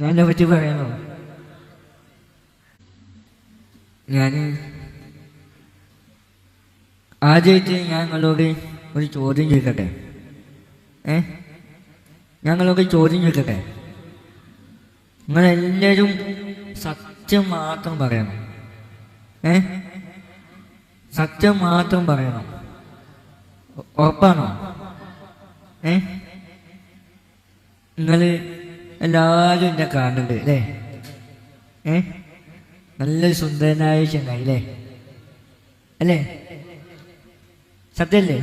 ഞാൻ എന്നെ പറ്റി പറയണോ ഞാൻ ആദ്യമായിട്ട് ഞാൻ നിങ്ങളോട് ഒരു ചോദ്യം ചോദിക്കട്ടെ? ഏ? ഞങ്ങളൊക്കെ ചോദ്യം ചോദിക്കട്ടെ? നിങ്ങളെല്ലാവരും സത്യം മാത്രം പറയണം. ഏ? സത്യം മാത്രം പറയണം. ഉറപ്പാണോ? ഏ? നിങ്ങൾ എല്ലാവരും എന്നെ കാണുന്നുണ്ട് അല്ലേ? ഏ? നല്ല സുന്ദരനായ ചങ്ങായി അല്ലേ? അല്ലേ? സത്യല്ലേ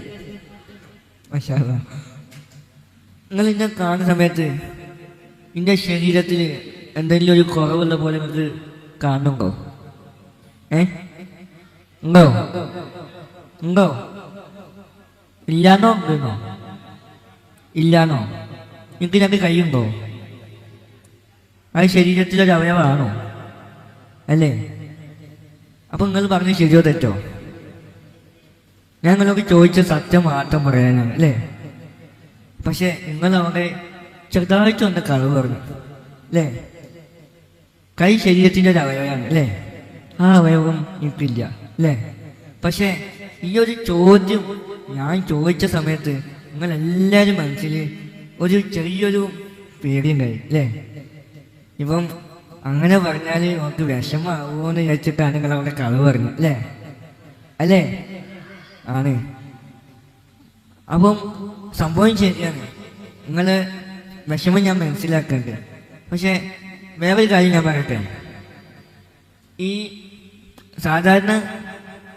നിങ്ങൾ എന്നെ കാണുന്ന സമയത്ത് എന്റെ ശരീരത്തിൽ എന്തെങ്കിലും ഒരു കുറവുള്ള പോലെ നിങ്ങൾക്ക് കാണുന്നുണ്ടോ? ഏ? ഉണ്ടോ? ഉണ്ടോ? ഇല്ലാന്നോ? ഉണ്ടെന്നോ ഇല്ലാന്നോ? നിങ്ങൾക്ക് ഞങ്ങൾക്ക് കൈയുണ്ടോ? അത് ശരീരത്തിലൊരു അവയവമാണോ? അല്ലേ? അപ്പൊ നിങ്ങൾ പറഞ്ഞ ശരിയോ തെറ്റോ? നിങ്ങളോട് ചോദിച്ച സത്യം മാത്രം പറയാനാണ് അല്ലേ? പക്ഷെ നിങ്ങൾ അവിടെ ചെറുതായിട്ടൊന്ന് കളവ് പറഞ്ഞു അല്ലേ? കൈ ശരീരത്തിന്റെ ഒരു അവയവമാണ് അല്ലേ? ആ അവയവം എനിക്കില്ല അല്ലേ? പക്ഷെ ഈ ഒരു ചോദ്യം ഞാൻ ചോദിച്ച സമയത്ത് നിങ്ങൾ എല്ലാവരും മനസ്സിൽ ഒരു ചെറിയൊരു പേടിയുണ്ടായി അല്ലേ? ഇപ്പം അങ്ങനെ പറഞ്ഞാൽ നമുക്ക് വിഷമാവുമോ എന്ന് ചോദിച്ചിട്ടാണ് നിങ്ങൾ അവിടെ കളവ് പറഞ്ഞു അല്ലേ? അല്ലേ? ആണ്. അപ്പം സംഭവം ശരിയാണ്. നിങ്ങൾ വിഷമം ഞാൻ മനസ്സിലാക്കുന്നുണ്ട് പക്ഷേ വേറൊരു കാര്യം ഞാൻ പറയട്ടെ. ഈ സാധാരണ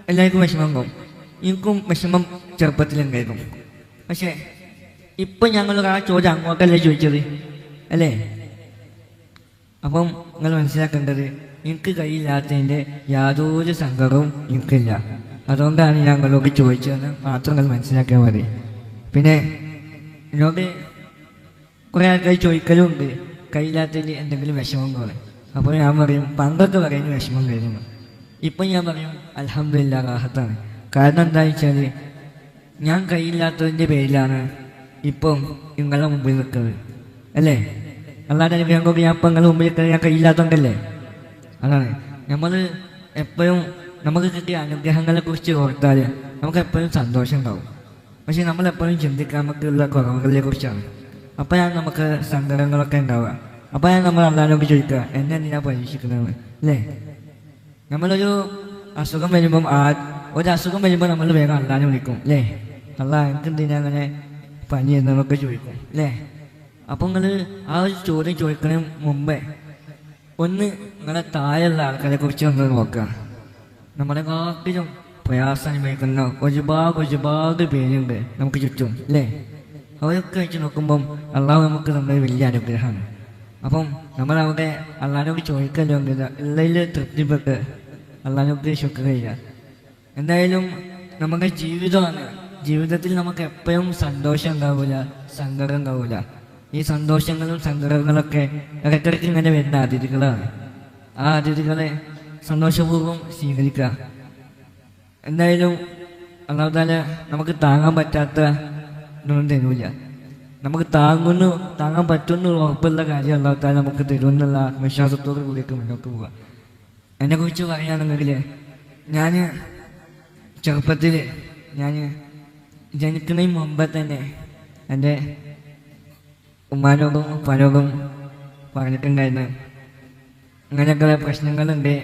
എല്ലാവർക്കും വിഷമം പോകും എനിക്കും വിഷമം ചെറുപ്പത്തിലുണ്ടായിരുന്നു. പക്ഷേ ഇപ്പം ഞങ്ങൾ ആ ചോദ്യം അങ്ങോട്ടല്ലേ ചോദിച്ചത്? അല്ലേ? അപ്പം നിങ്ങൾ മനസ്സിലാക്കേണ്ടത് എനിക്ക് കയ്യില്ലാത്തതിന്റെ യാതൊരു സങ്കടവും എനിക്കില്ല. അതുകൊണ്ടാണ് ഞാൻ നിങ്ങളോട് ചോദിച്ചതെന്ന് മാത്രം നിങ്ങൾ മനസ്സിലാക്കിയാൽ മതി. പിന്നെ എന്നോട് കുറേ ആൾക്കാർ ചോദിക്കലും ഉണ്ട് കയ്യില്ലാത്തതിൽ എന്തെങ്കിലും വിഷമം പോലെ. അപ്പോൾ ഞാൻ പറയും പണ്ടൊക്കെ പറയുന്ന വിഷമം കഴിഞ്ഞു ഇപ്പം ഞാൻ പറയും അലഹമില്ല റാഹത്താണ്. കാരണം എന്താണെന്ന് വെച്ചാൽ ഞാൻ കയ്യില്ലാത്തതിന്റെ പേരിലാണ് ഇപ്പം നിങ്ങളുടെ മുമ്പിൽ നിൽക്കുന്നത്. അല്ലേ? അല്ലാതെ അനുഗ്രഹം കൊണ്ട് മുമ്പിൽ നിൽക്കുന്നത് ഞാൻ കയ്യില്ലാത്തതുകൊണ്ടല്ലേ അതാണ്. നമ്മൾ എപ്പോഴും നമുക്ക് കിട്ടിയ അനുഗ്രഹങ്ങളെ കുറിച്ച് ഓർത്താൽ നമുക്ക് എപ്പോഴും സന്തോഷം ഉണ്ടാവും പക്ഷെ നമ്മൾ എപ്പോഴും ചിന്തിക്കാൻ നമുക്കുള്ള കുറവുകളെ കുറിച്ചാണ്. അപ്പോഴാണ് നമുക്ക് സങ്കടങ്ങളൊക്കെ ഉണ്ടാവുക. അപ്പോഴാണ് നമ്മൾ അല്ലാതെ ചോദിക്കുക എന്നെ എന്തിനാ പരീക്ഷിക്കുന്നത് അല്ലേ? നമ്മളൊരു അസുഖം വരുമ്പം ആ ഒരു അസുഖം വരുമ്പോൾ നമ്മൾ വേഗം അള്ളാഹിനെ വിളിക്കും. അല്ലേ? അള്ളാഹ് എനിക്ക് എന്തിനാ അങ്ങനെ പനി എന്നൊക്കെ ചോദിക്കും. അല്ലേ? അപ്പം നിങ്ങൾ ആ ഒരു ചോദ്യം ചോദിക്കുന്നതിന് മുമ്പേ. ഒന്ന് നിങ്ങളെ താഴെയുള്ള ആൾക്കാരെ കുറിച്ച് ഒന്ന് നോക്കുക. നമ്മുടെ കാട്ടിലും പ്രയാസം അനുഭവിക്കുന്ന ഒരുപാട് ഒരുപാട് പേരുണ്ട് നമുക്ക് ചുറ്റും അല്ലേ? അവരൊക്കെ വെച്ച് നോക്കുമ്പം അള്ളാഹ് നമുക്ക് നമ്മുടെ വലിയ അനുഗ്രഹമാണ്. അപ്പം നമ്മളവിടെ അള്ളാഹിനോട് ചോദിക്കല്ലോ എല്ലാം തൃപ്തിപ്പെട്ട് അള്ളാഹിനോട് ശുക്രിയ എന്തായാലും നമ്മുടെ ജീവിതമാണ്. ജീവിതത്തിൽ നമുക്ക് എപ്പോഴും സന്തോഷം ഉണ്ടാവില്ല സങ്കടം ഉണ്ടാവില്ല ഈ സന്തോഷങ്ങളും സങ്കടങ്ങളൊക്കെ ഇടയ്ക്കിടയ്ക്ക് ഇങ്ങനെ വരുന്ന അതിഥികളാണ്. ആ അതിഥികളെ സന്തോഷപൂർവം സ്വീകരിക്കുക. എന്തായാലും അള്ളാഹുദാല നമുക്ക് താങ്ങാൻ പറ്റാത്ത ഇതൊന്നും തരൂല. നമുക്ക് താങ്ങുന്നു താങ്ങാൻ പറ്റുന്നു ഉറപ്പുള്ള കാര്യം അള്ളാഹുദാല നമുക്ക് തരുമെന്നുള്ള ആത്മവിശ്വാസത്തോടു കൂടിയൊക്കെ മുന്നോട്ട് പോവുക. എന്നെക്കുറിച്ച് പറയുകയാണെങ്കിൽ ഞാൻ ചെറുപ്പത്തിൽ ഞാൻ ജനിക്കുന്നതിന് മുമ്പ് തന്നെ എന്റെ ഉമ്മാനോടും ഉപ്പാനോടും പറഞ്ഞിട്ടുണ്ടായിരുന്നു. അങ്ങനെയൊക്കെ പ്രശ്നങ്ങളുണ്ട്.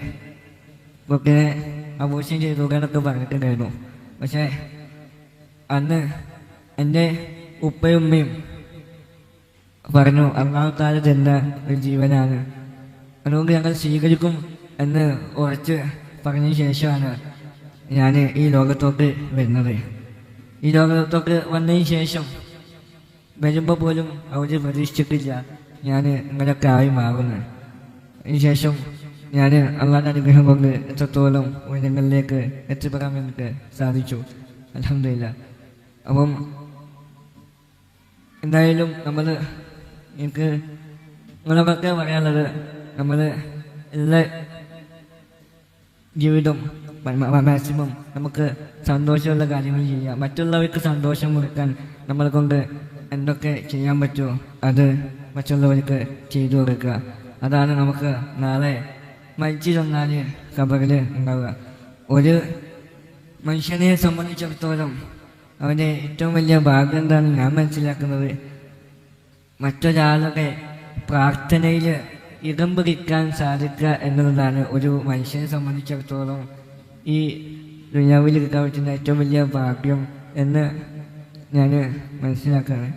കുട്ടിനെ അബോഷൻ ചെയ്തു എന്നൊക്കെ പറഞ്ഞിട്ടുണ്ടായിരുന്നു. പക്ഷേ അന്ന് എന്റെ ഉപ്പയും ഉമ്മയും പറഞ്ഞു അള്ളാഹു താല തന്ന ഒരു ജീവനാണ്. അതുകൊണ്ട് ഞങ്ങൾ സ്വീകരിക്കും എന്ന് ഉറച്ച് പറഞ്ഞ ശേഷമാണ് ഞാൻ ഈ ലോകത്തോട്ട് വരുന്നത്. ഈ ലോകത്തോട്ട് വന്നതിന് ശേഷം വരുമ്പോൾ പോലും അവർ പ്രതീക്ഷിച്ചിട്ടില്ല. ഞാൻ ഇങ്ങനെയൊക്കെ ആയി മാറുന്നത് അതിനുശേഷം ഞാൻ അള്ളാന്റെ അനുഗ്രഹം കൊണ്ട് എത്രത്തോളം ഉയരങ്ങളിലേക്ക് എത്തിപ്പെടാൻ വേണ്ടിയിട്ട് സാധിച്ചു. അലഹമില്ല അപ്പം എന്തായാലും നമ്മൾ എനിക്ക് നിങ്ങളൊക്കെ പറയാനുള്ളത് നമ്മൾ എല്ലാ ജീവിതം മാക്സിമം നമുക്ക് സന്തോഷമുള്ള കാര്യങ്ങൾ ചെയ്യാം. മറ്റുള്ളവർക്ക് സന്തോഷം കൊടുക്കാൻ നമ്മളെ കൊണ്ട് എന്തൊക്കെ ചെയ്യാൻ പറ്റുമോ അത് മറ്റുള്ളവർക്ക് ചെയ്തു കൊടുക്കുക. അതാണ് നമുക്ക് നാളെ മരിച്ചു ചെന്നാൽ കബറിൽ ഉണ്ടാവുക. ഒരു മനുഷ്യനെ സംബന്ധിച്ചിടത്തോളം അവന്റെ ഏറ്റവും വലിയ ഭാഗ്യം എന്താണ് ഞാൻ മനസ്സിലാക്കുന്നത് മറ്റൊരാളുടെ പ്രാർത്ഥനയിൽ ഇടം പിടിക്കാൻ സാധിക്കുക എന്നുള്ളതാണ് ഒരു മനുഷ്യനെ സംബന്ധിച്ചിടത്തോളം ഈ ദുനിയാവിൽ കിട്ടാൻ പറ്റുന്ന ഏറ്റവും വലിയ ഭാഗ്യം എന്ന് ഞാൻ മനസ്സിലാക്കുകയാണ്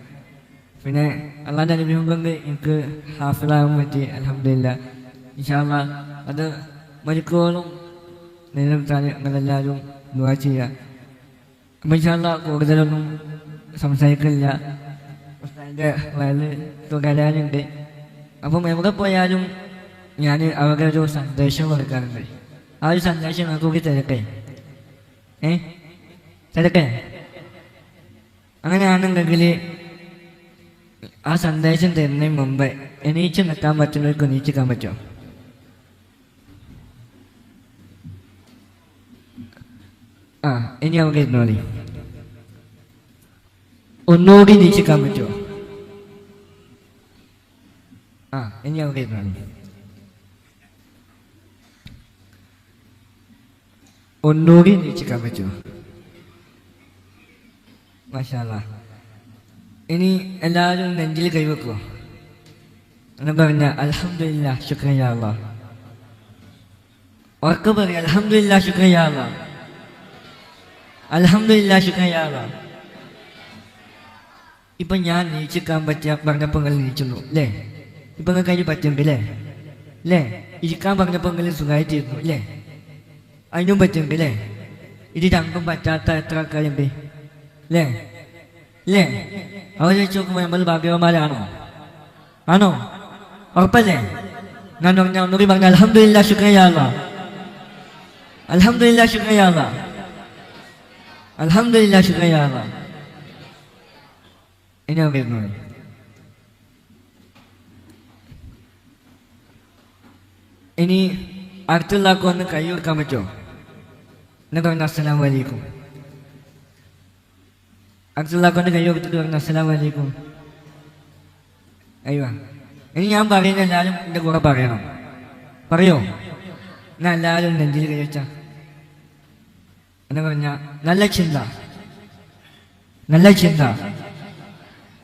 പിന്നെ അള്ളാന്റെ അനുഭവം കൊണ്ട് എനിക്ക് ഹാഫിളാകാൻ പറ്റി അലഹമില്ല ഇഷാമ അത് മരിക്കോളം നിലനിർത്താൻ നിങ്ങളെല്ലാവരും ദുവാ ചെയ്യുക അപ്പം ഇഷാമ കൂടുതലൊന്നും സംസാരിക്കില്ല. ഉസ്താദിന്റെ വയൽ തുകരാനുണ്ട് അപ്പം എവിടെ പോയാലും ഞാൻ അവരുടെ ഒരു സന്ദേശം കൊടുക്കാറുണ്ട്. ആ ഒരു സന്ദേശം നിങ്ങൾക്ക് കൂടി തിരക്കേ ഏ? തിരക്കേ അങ്ങനെയാണെന്നുണ്ടെങ്കിൽ ആ സന്ദേശം തരുന്നതിന് മുമ്പ് എണീച്ച് നിൽക്കാൻ പറ്റുന്നവർക്ക് എണീച്ചിക്കാൻ പറ്റുമോ? ആ ഇനി അവിടെ ഇരുന്നോളി ഒന്നുകൂടി നീച്ചിക്കാൻ പറ്റുമോ? ആ ഇനി അവിടെ ഇരുന്നോളി ഒന്നുകൂടി നീച്ചിക്കാൻ പറ്റുമോ? മാഷാല്ല ഇനി എല്ലാവരും നെഞ്ചിൽ കൈവെക്കുക എന്ന് പറഞ്ഞ അലഹമില്ല ശുക്രയാള ഉറക്കെ പറയും അലഹമില്ല ശുക്രയാള അലഹമില്ല ശുക്രയാള ഇപ്പൊ ഞാൻ നീച്ചിക്കാൻ പറ്റിയ പറഞ്ഞപ്പോൾ നീച്ചുന്നു അല്ലേ ഇപ്പൊ നിങ്ങൾക്ക് അതിന് പറ്റുന്നുണ്ട് അല്ലേ അല്ലേ ഇരിക്കാൻ പറഞ്ഞപ്പോൾ നിങ്ങൾ സുഖമായിട്ടിരുന്നു അല്ലേ അതിനും പറ്റുന്നുണ്ട് അല്ലേ ഇത് രണ്ടും പറ്റാത്ത എത്ര ആൾക്കാരുണ്ട് അല്ലേ അല്ലേ വെച്ച് നോക്കുമ്പോൾ നമ്മൾ ഭാഗ്യവന്മാരാണോ? ആണോ? ഉറപ്പല്ലേ? ഞാൻ പറഞ്ഞ ഒന്നുകൂടി പറഞ്ഞ അലഹമില്ല ശുക്രയാള അലഹമില്ല ശുക്രയാള അലഹമില്ല ശുക്രയാള ഇനി അവിടെ. ഇനി അടുത്തുള്ള ഒന്ന് കൈ കൊടുക്കാൻ പറ്റുമോ? എന്നൊക്കെ പറഞ്ഞ അടുത്തുള്ളാക്കൊണ്ട് കൈ കൊടുത്തിട്ട് പറഞ്ഞു അസ്സലാം അയ്യോ ഇനി ഞാൻ പറയുന്ന എല്ലാവരും എന്റെ കൂടെ പറയണം പറയോ ഞാൻ എല്ലാവരും നെഞ്ചിൽ കൈ വെച്ച എന്ന് പറഞ്ഞ നല്ല ചിന്ത നല്ല ചിന്ത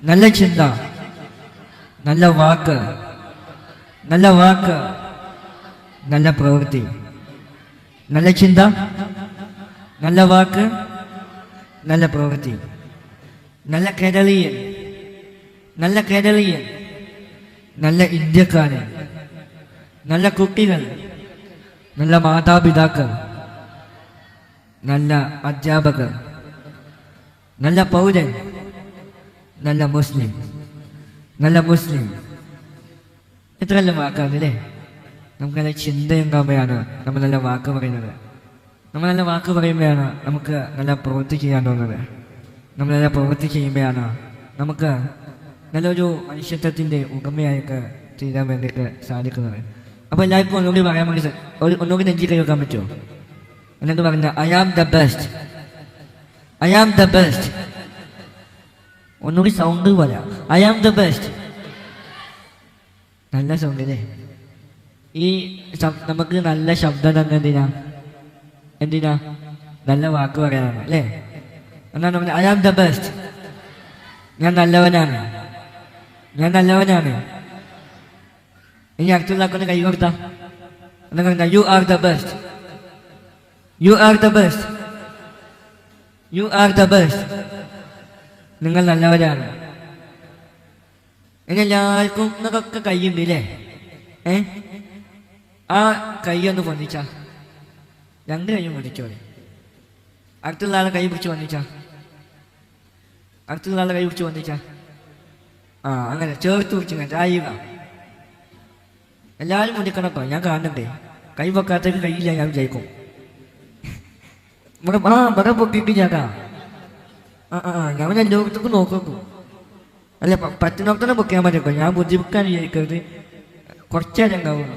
നല്ല ചിന്ത നല്ല വാക്ക് നല്ല വാക്ക് നല്ല പ്രവൃത്തി നല്ല ചിന്ത നല്ല വാക്ക് നല്ല പ്രവൃത്തി നല്ല കേരളീയൻ. നല്ല കേരളീയൻ. നല്ല ഇന്ത്യക്കാരൻ. നല്ല കുട്ടികൾ. നല്ല മാതാപിതാക്കൾ. നല്ല അധ്യാപകർ. നല്ല പൗരൻ. നല്ല മുസ്ലിം. നല്ല മുസ്ലിം. എത്ര നല്ല വാക്കാണ് അല്ലേ നമുക്ക് നല്ല ചിന്തയുണ്ടാകുമ്പോഴാണ് നമ്മൾ നല്ല വാക്ക് പറയുന്നത്. നമ്മൾ നല്ല വാക്ക് പറയുമ്പോഴാണ് നമുക്ക് നല്ല പ്രവൃത്തി ചെയ്യാൻ തോന്നുന്നത്. നല്ല പ്രവൃത്തി ചെയ്യുമ്പോഴാണ് നമുക്ക് നല്ലൊരു മനുഷ്യത്വത്തിന്റെ ഉടമയായിട്ട് തീരാൻ വേണ്ടിയിട്ട് സാധിക്കുന്നത്. അപ്പോൾ എല്ലാവർക്കും ഒന്നുകൂടി പറയാൻ വേണ്ടി ഒരു- ഒന്നുകൂടി നെഞ്ചി കൈ വെക്കാൻ പറ്റുമോ? എന്നിട്ട് പറഞ്ഞ I am the best I am the best ഒന്നുകൂടി സൗണ്ട് പോലെ. ഐ ആം ദ ബെസ്റ്റ് നല്ല സൗണ്ട് അല്ലേ? ഈ നമുക്ക് നല്ല ശബ്ദം തന്നെ എന്തിനാ? എന്തിനാ? നല്ല വാക്ക് പറയാനാണ് അല്ലേ? എന്നാണ് പറഞ്ഞത് ഐ ആം ദ ബെസ്റ്റ് ഞാൻ നല്ലവനാണ്. ഞാൻ നല്ലവനാണ്. ഇനി അടുത്തുള്ളാക്കൊണ്ട് കൈ കൊടുത്താം. എന്നാ you are the best you are the best you are the best നിങ്ങൾ നല്ലവരാണ്. ഇനി എല്ലാവർക്കും നിങ്ങൾക്കൊക്കെ കൈയുണ്ട് ഇല്ലേ? ഏ? ആ കൈ ഒന്ന് പൊന്നിച്ച. രണ്ട് കൈയും പൊന്നിച്ചോളെ അടുത്തുള്ള ആളെ കൈ പിടിച്ച് വന്നിച്ച അടുത്തുള്ള നാളെ കൈ പിടിച്ച് വന്നിച്ച ആ അങ്ങനെ. ചേർത്ത് പിടിച്ച് ഇങ്ങനെ ചായുക എല്ലാവരും മുന്നിക്കണപ്പോ ഞാൻ കാണണ്ടേ കൈ വെക്കാത്തേക്ക് കയ്യില്ല ഞാൻ വിചാരിക്കും. ഇവിടെ ആ ഇവിടെ പൊക്കിട്ട് ചേട്ടാ ആ ആ ആ, ഞാൻ ലോകത്തേക്ക് നോക്കും അല്ല പറ്റുന്നിടത്തോടെ ബുക്ക് ചെയ്യാൻ പറ്റും ഞാൻ ബുദ്ധിമുട്ടാണ് വിചാരിക്കരുത്. കുറച്ചേരം ഉണ്ടാവുള്ളൂ.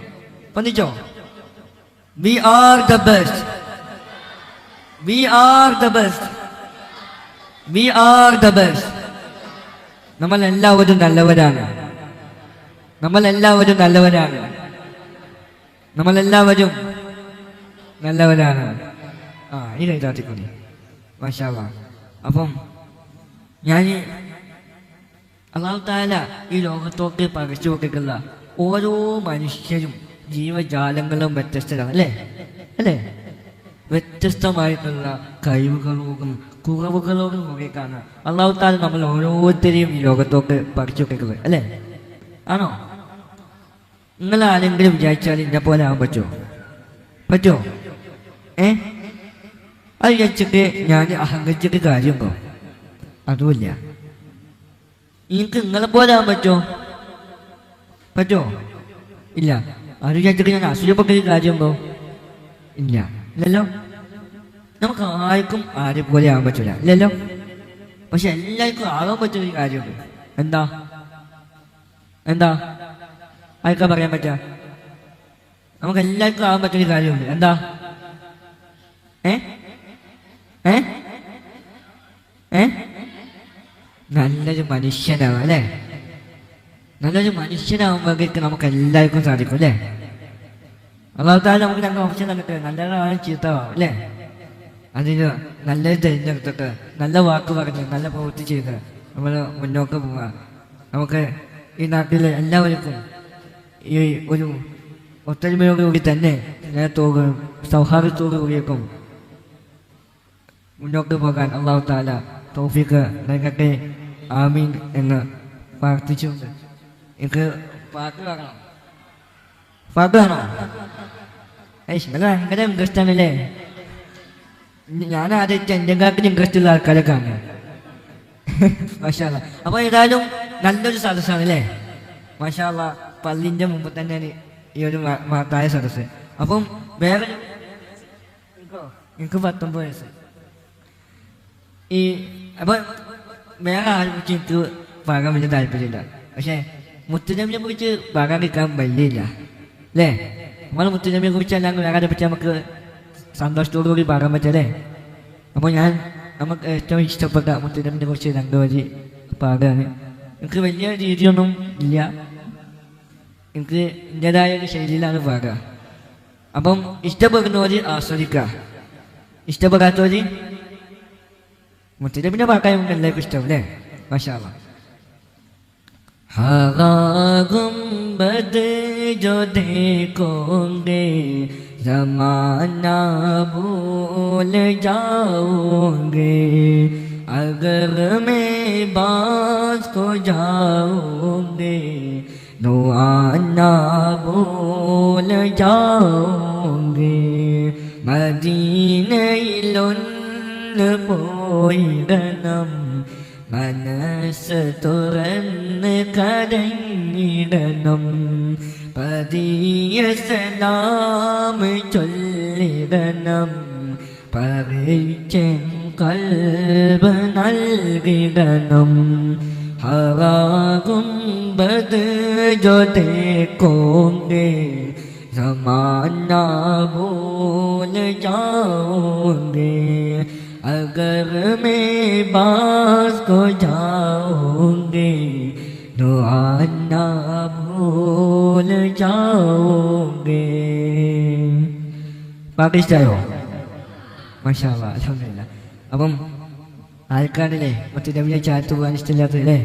പൊന്നിച്ചോ we are the best we are the best we are the best നമ്മൾ എല്ലാവരും നല്ലവരാണ്. നമ്മൾ എല്ലാവരും നല്ലവരാണ്. നമ്മൾ എല്ലാവരും നല്ലവരാണ്. ആ ഈ കൈ താത്തിക്കൊണ്ടി മാഷാ അപ്പം ഞാൻ അള്ളാഹു താല ഈ ലോകത്തോട്ട് പകച്ചു വെക്കുന്ന ഓരോ മനുഷ്യരും ജീവജാലങ്ങളും വ്യത്യസ്തരാണ് അല്ലേ? അല്ലേ? വ്യത്യസ്തമായിട്ടുള്ള കഴിവുകളോടും കുറവുകളോടും കൂടിയൊക്കെയാണ് അള്ളാഹുത്താൽ നമ്മൾ ഓരോരുത്തരെയും ഈ ലോകത്തോട്ട് പഠിച്ചു വെക്കുന്നത് അല്ലേ? ആണോ? നിങ്ങൾ ആരെങ്കിലും വിചാരിച്ചാൽ ഇന്നെ പോലെ ആവാൻ പറ്റുമോ? പറ്റുമോ? ഏ? അത് വിചാരിച്ചിട്ട് ഞാൻ അഹങ്കരിച്ചിട്ട് കാര്യമുണ്ടോ? അതുമില്ല. എനിക്ക് നിങ്ങളെ പോലെ ആവാൻ പറ്റുമോ? പറ്റുമോ? ഇല്ല. അത് വിചാരിച്ചിട്ട് ഞാൻ അസൂയപ്പെട്ടൊരു കാര്യമുണ്ടോ? ഇല്ല. ഇല്ലല്ലോ. നമുക്ക് ആർക്കും ആരെ പോലെ ആകാൻ പറ്റൂല. ഇല്ലല്ലോ. പക്ഷെ എല്ലാവർക്കും ആകാൻ പറ്റുന്ന ഒരു കാര്യമുണ്ട്. എന്താ? എന്താ? ആർക്കാ പറയാൻ പറ്റുക നമുക്ക് എല്ലാവർക്കും ആകാൻ പറ്റുന്ന കാര്യമുണ്ട്. എന്താ? ഏ? ഏ? ഏ? നല്ലൊരു മനുഷ്യനാവും അല്ലേ? നല്ലൊരു മനുഷ്യനാവുമ്പോഴേക്ക് നമുക്ക് എല്ലാവർക്കും സാധിക്കും അല്ലേ? അള്ളാഹുത്താല നമുക്ക് രണ്ട് ഓപ്ഷൻ തന്നിട്ട് നല്ലതാണ് ചീത്തമാവും അല്ലേ? അതിന് നല്ലത് തിരഞ്ഞെടുത്തിട്ട് നല്ല വാക്ക് പറഞ്ഞ് നല്ല പ്രവൃത്തി ചെയ്ത് നമ്മൾ മുന്നോട്ട് പോവുക. നമുക്ക് ഈ നാട്ടിലെ എല്ലാവർക്കും ഈ ഒരു ഒത്തൊരുമയോടുകൂടി തന്നെ സ്നേഹത്തോടും സൗഹാർദ്ദത്തോടു കൂടിയേക്കും മുന്നോട്ട് പോകാൻ അള്ളാഹു താല തോഫിക്ക് നൽകട്ടെ. ആമീൻ എന്ന് പ്രാർത്ഥിച്ചുകൊണ്ട് എനിക്ക് പാട്ട് കാണണം കാണോ നിങ്ങൾ ഭയങ്കര ഇൻട്രസ്റ്റ് ആണല്ലേ ഞാൻ ആദ്യത്തെ എന്റെ കാട്ടിന് ഇൻട്രസ്റ്റ് ഉള്ള ആൾക്കാരെ കാണുക. മാഷാല്ല. അപ്പൊ ഏതായാലും നല്ലൊരു സദസ്സാണ് അല്ലേ മഷാല പള്ളിന്റെ മുമ്പ് തന്നെയാണ് ഈ ഒരു മഹത്തായ സദസ്സ്. അപ്പം വേറെ എനിക്കോ? എനിക്ക് പത്തൊമ്പത് വയസ്സ്. ഈ അപ്പൊ വേറെ ആരംഭിച്ച് എനിക്ക് പാകാൻ വലിയ താല്പര്യമില്ല. പക്ഷെ മുത്തുനബിനെ കുറിച്ച് പാകാൻ നിൽക്കാൻ വലിയില്ല അല്ലേ നമ്മൾ മുത്തുനബിയെ കുറിച്ച് എല്ലാം വേറെ പറ്റി നമുക്ക് സന്തോഷത്തോടു കൂടി പറയാൻ പറ്റല്ലേ? അപ്പോൾ ഞാൻ നമുക്ക് ഏറ്റവും ഇഷ്ടപ്പെട്ട മുത്തുനബിനെ കുറിച്ച് രണ്ട് വരി പാടാണ്. എനിക്ക് വലിയ രീതിയൊന്നും ഇല്ല. എനിക്ക് എന്റെതായ ഒരു ശൈലിയിലാണ് പാടുക. അപ്പം ഇഷ്ടപ്പെടുന്നവര് ആസ്വദിക്കുക. ഇഷ്ടപ്പെടാത്തവര് മുത്തിനബിന്റെ പാട്ടായ നമുക്ക് എല്ലാവർക്കും ഇഷ്ടം അല്ലേ? हवा गुंबद जो देखोगे, जमाना भूल जाओगे। अगर मैं बास को जाओगे, दुआना भूल जाओगे। मदीन लुन पोई गनम മനസ്സ് തുറന്ന് കരഞ്ഞിടണം. പതിയ സലാം ചൊല്ലിടണം. പറിച്ചൻ കൽബ് നൽകിടണം. ഹറാകുമ്പത് ജൊതേക്കോങ്കേ. സമാന ഭൂല ജാവോങ്കേ अगर मैं बास को जाओगे दुआना भूल जाओगे പാകിസ്ഥാനോ മഷാവ അലഹമില്ല അപ്പം ആൾക്കാരില്ലേ മറ്റു രവിയെ ചാറ്റ് പോകാൻ ഇഷ്ടമില്ലാത്തല്ലേ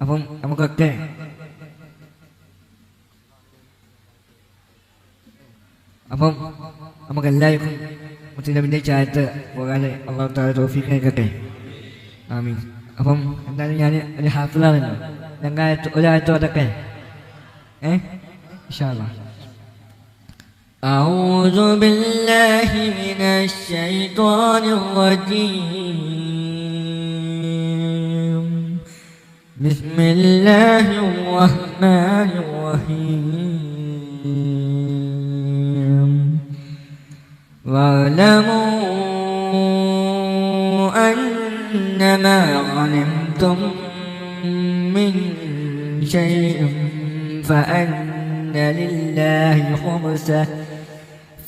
അപ്പം നമുക്കൊക്കെ അപ്പം നമുക്ക് എല്ലാവർക്കും മുത്തലബിൻ്റെ ചായത്ത് പോകാൻ അള്ളാഹു താഴെ തോഫിക്ക് ആയിക്കട്ടെ ആമീൻ അപ്പം എന്തായാലും ഞാൻ ഒരു ഹാഫിലാണല്ലോ രണ്ടായിരത്തി ഒരാഴ്ച അതൊക്കെ ഏ ഇൻഷാല്ലാ أعوذ بالله من الشيطان الرجيم بسم الله الرحمن الرحيم واعلموا أنما غنمتم من شيء فأن لله خمسه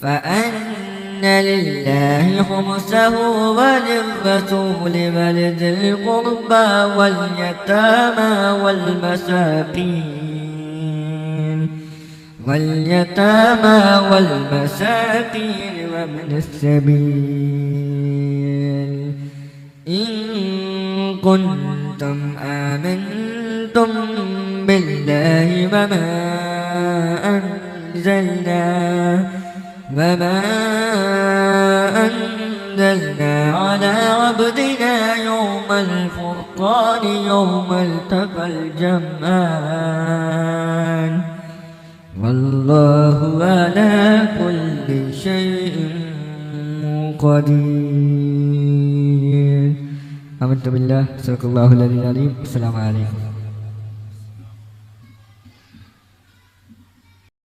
فأن لله خمسه وللرسول ولذي القربى واليتامى والمساكين واليتامى والمساكين. وابن السبيل. إن كنتم آمنتم بالله وما أنزلنا وما أنزلنا على عبدنا يوم الفرقان يوم التقى الجمعان. والله على كل شيء قدير. آمنت بالله صدق الله العلي العظيم. السلام عليكم.